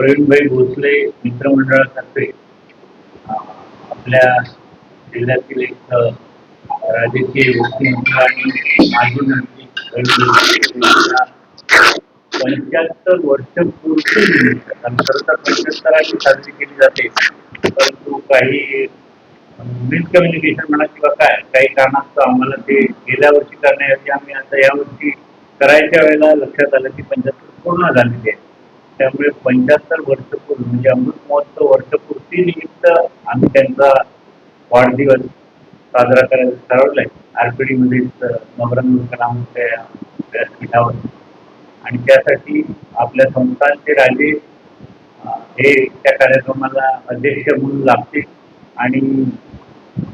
प्रवीणभाई भोसले मित्रमंडळातर्फे आपल्या जिल्ह्यातील एक राजकीय व्यक्तिमत्व आणि माजी मंत्री पंच्याहत्तर वर्ष पूर्ती निमित्त पंच्याहत्तराची साजरी केली जाते. परंतु काही मिसकम्युनिकेशन म्हणा किंवा काय काही कारणास्तव आम्हाला ते गेल्या वर्षी करण्याऐवजी आम्ही आता यावर्षी करायच्या वेळेला लक्षात आलं की पंच्याहत्तर पूर्ण झालेली आहे. त्यामुळे पंच्याहत्तर वर्ष पूर्ण म्हणजे अमृत महोत्सव वर्षपूर्ती निमित्त आम्ही त्यांचा वाढदिवस साजरा करायचं ठरवलंय. आरपीडी मध्येच नवरंग कलामच्या व्यासपीठावर. आणि त्यासाठी आपल्या संस्थांचे राजे हे त्या कार्यक्रमाला अध्यक्ष म्हणून लागतील. आणि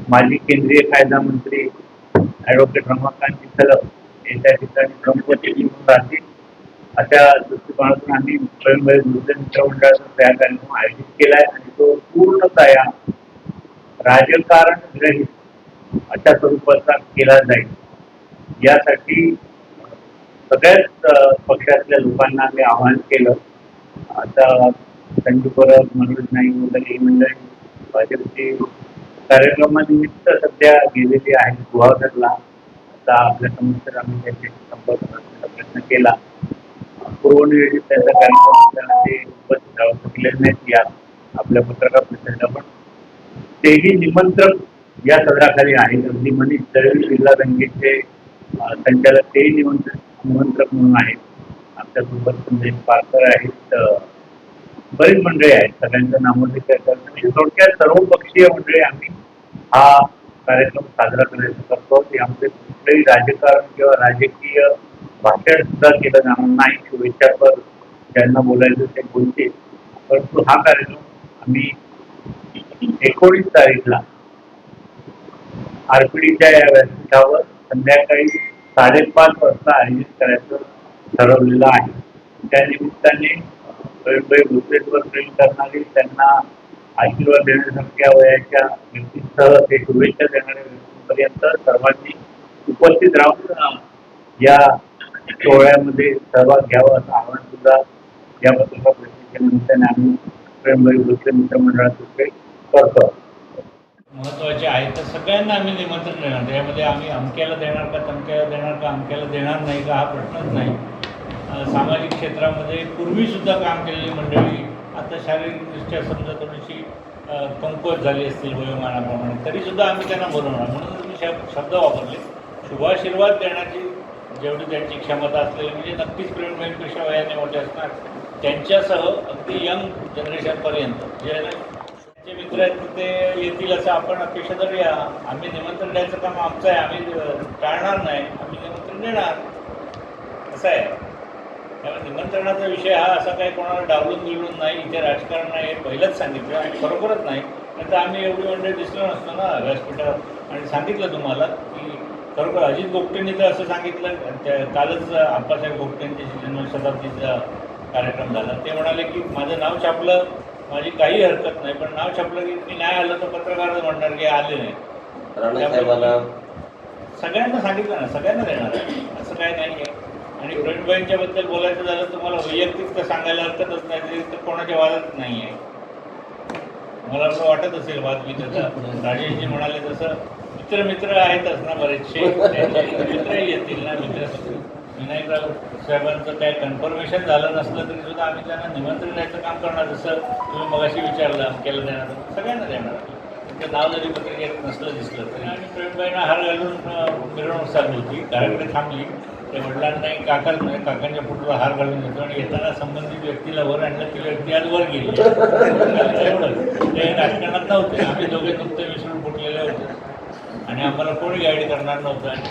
माजी केंद्रीय कायदा मंत्री ॲडव्होकेट रमाकांत चितलम हे त्या ठिकाणी प्रमुख म्हणून राहतील. अशा दृष्टिकोनातून आम्ही मुंबईमध्ये दुसऱ्या मित्रमंडळाचा त्या कार्यक्रम आयोजित केलाय आणि तो पूर्णतः या राजकारण ग्रहित अशा स्वरूपाचा केला जाईल. यासाठी सगळ्याच पक्षातल्या लोकांना आम्ही आवाहन केलं. आता संजू परब मनोज नाईक वगैरे ही मंडळी भाजपचे कार्यक्रमानिमित्त सध्या गेलेली आहेत गुहागरला. आता आपल्यासमोर आम्ही त्यांच्याशी संपर्क प्रयत्न केला. पूर्वनियोजित त्याचा कार्यक्रम ते उपस्थित राहू नाहीत या आपल्या पत्रकार परिषदेला पण. तेही निमंत्रण या सदराखाली आहेत अगदी मनीष दळवी जिल्हा बँकेचे संचालक तेही निमंत्रण निमंत्रक म्हणून आहेत. आमच्यासोबत संदेश पारकर आहेत बरीच मंडळी आहेत. सगळ्यांचं नामोल्लेख करतात. थोडक्यात सर्व पक्षीय मंडळी आम्ही हा कार्यक्रम साजरा करायचा करतो. यामध्ये कुठलंही राजकारण किंवा राजकीय भाषण सुद्धा केलं जाणार नाही. विचारवर ज्यांना बोलायचं ते बोलतील. परंतु हा कार्यक्रम आम्ही एकोणीस तारीखला आरपीडीच्या या व्यासपीठावर संध्याकाळी साडेपाच वाजता आयोजित करायचं ठरवलेलं आहे. त्या निमित्ताने प्रवीणभाई भोसलेवर प्रेम करणारे त्यांना आशीर्वाद देण्यासारख्या वयाच्या व्यक्तीसह ते शुभेच्छा देणाऱ्या व्यक्तींपर्यंत सर्वांनी उपस्थित राहून या सोहळ्यामध्ये सहभाग घ्यावा असं आवाहन सुद्धा या पत्रकार परिषदेच्या निमित्ताने आम्ही प्रेमभाई भोसले मित्रमंडळातर्फे करतो. महत्त्वाचे आहे तर सगळ्यांना आम्ही निमंत्रण देणार. त्यामध्ये आम्ही अमक्याला देणार का तमक्याला देणार का अमक्याला देणार नाही का हा प्रश्नच नाही. सामाजिक क्षेत्रामध्ये पूर्वीसुद्धा काम केलेली मंडळी आता शारीरिकदृष्ट्या समजा थोडीशी कमकुवत झाली असतील वयोमानाप्रमाणे तरीसुद्धा आम्ही त्यांना बोलवणार. म्हणून तुम्ही शब्द वापरले. शुभाशीर्वाद देण्याची जेवढी त्यांची क्षमता असलेली म्हणजे नक्कीच प्रेमपेक्षा वयाने मोठे असणार त्यांच्यासह अगदी यंग जनरेशनपर्यंत जे त्यांचे मित्र आहेत ते येतील असं आपण अपेक्षा धरूया. आम्ही निमंत्रण द्यायचं काम आमचं आहे आम्ही टाळणार नाही आम्ही निमंत्रण देणार. असं आहे. त्यामुळे निमंत्रणाचा विषय हा असा काही कोणाला डावलून बिवलून नाही इथे राजकारण नाही हे पहिलंच सांगितलं आणि खरोखरच नाही. नाही तर आम्ही एवढी मंडळी दिसलो नसतो ना व्यासपीठावर आणि सांगितलं तुम्हाला की खरोखर अजित गोपटेंनी तर असं सांगितलं त्या कालच आप्पासाहेब गोपटेंची जन्मशताब्दीचा कार्यक्रम झाला. ते म्हणाले की माझं नाव छापलं माझी काही हरकत नाही पण नाव छापलं की मी नाही आलं तर पत्रकारच म्हणणार की आले नाही. सगळ्यांना सांगितलं ना सगळ्यांना देणार आहे. असं काय नाही आहे. आणि प्रवीणबाईंच्या बद्दल बोलायचं झालं तुम्हाला वैयक्तिक तर सांगायला हरकतच नाही तरी कोणाच्या वादात नाही आहे. मला असं वाटत असेल वाद मी त्याचा राजेशजी म्हणाले तसं मित्र मित्र आहेतच ना बरेचसे. मित्रही येतील ना मित्र. विनायक राऊत साहेबांचं काय कन्फर्मेशन झालं नसलं तरी सुद्धा आम्ही त्यांना निमंत्रण द्यायचं काम करणार. जसं तुम्ही मगाशी विचारलं केलं देणार सगळ्यांना देणार. त्यांचं नाव जरी पत्रिकेत नसलं दिसलं तरी. आणि प्रवीणबाईंना हार घालून मिरवणूक चालू होती. गाडीकडे थांबली. ते वडिलांना एक काका म्हणजे काकांच्या फोटोला हार घालून देतो आणि येताना संबंधित व्यक्तीला वर आणलं ती व्यक्ती आज वर गेली. एवढं ते राजकारणात नव्हते. आम्ही दोघे नुकते विसरून फुटलेले आणि आम्हाला कोणी गाईड करणार नव्हतं. आणि